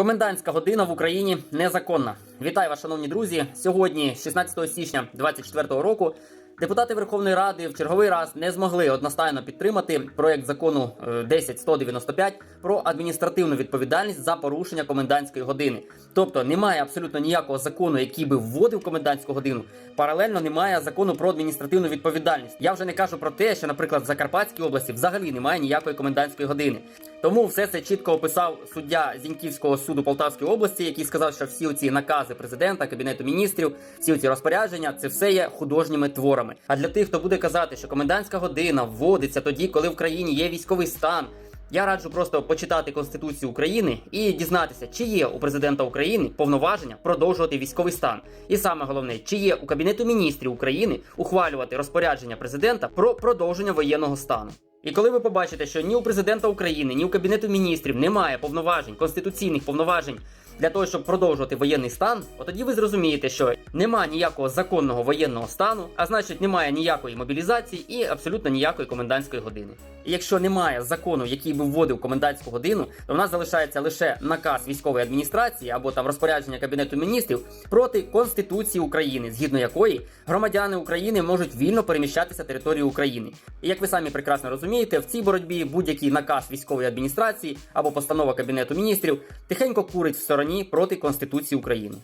Комендантська година в Україні незаконна. Вітаю вас, шановні друзі. Сьогодні, 16 січня 2024 року, депутати Верховної Ради в черговий раз не змогли одностайно підтримати проект закону е, 10195 про адміністративну відповідальність за порушення комендантської години. Тобто немає абсолютно ніякого закону, який би вводив комендантську годину. Паралельно немає закону про адміністративну відповідальність. Я вже не кажу про те, що, наприклад, в Закарпатській області взагалі немає ніякої комендантської години. Тому все це чітко описав суддя Зіньківського суду Полтавської області, який сказав, що всі ці накази президента, кабінету міністрів, всі ці розпорядження, це все є художніми творами. А для тих, хто буде казати, що комендантська година вводиться тоді, коли в країні є військовий стан. Я раджу просто почитати Конституцію України і дізнатися, чи є у президента України повноваження продовжувати військовий стан. І саме головне, чи є у Кабінету міністрів України ухвалювати розпорядження президента про продовження воєнного стану. І коли ви побачите, що ні у президента України, ні у Кабінету міністрів немає повноважень, конституційних повноважень для того, щоб продовжувати воєнний стан, от тоді ви зрозумієте, що нема ніякого законного воєнного стану, а значить немає ніякої мобілізації і абсолютно ніякої комендантської години. І якщо немає закону, який би вводив комендантську годину, то в нас залишається лише наказ військової адміністрації або там розпорядження кабінету міністрів проти конституції України, згідно якої громадяни України можуть вільно переміщатися територією України. І як ви самі прекрасно розумієте, в цій боротьбі будь-який наказ військової адміністрації або постанова кабінету міністрів тихенько курить в стороні проти конституції України.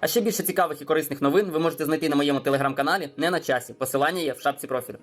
А ще більше цікавих і корисних новин ви можете знайти на моєму телеграм-каналі не на часі. Посилання є в шапці профілю.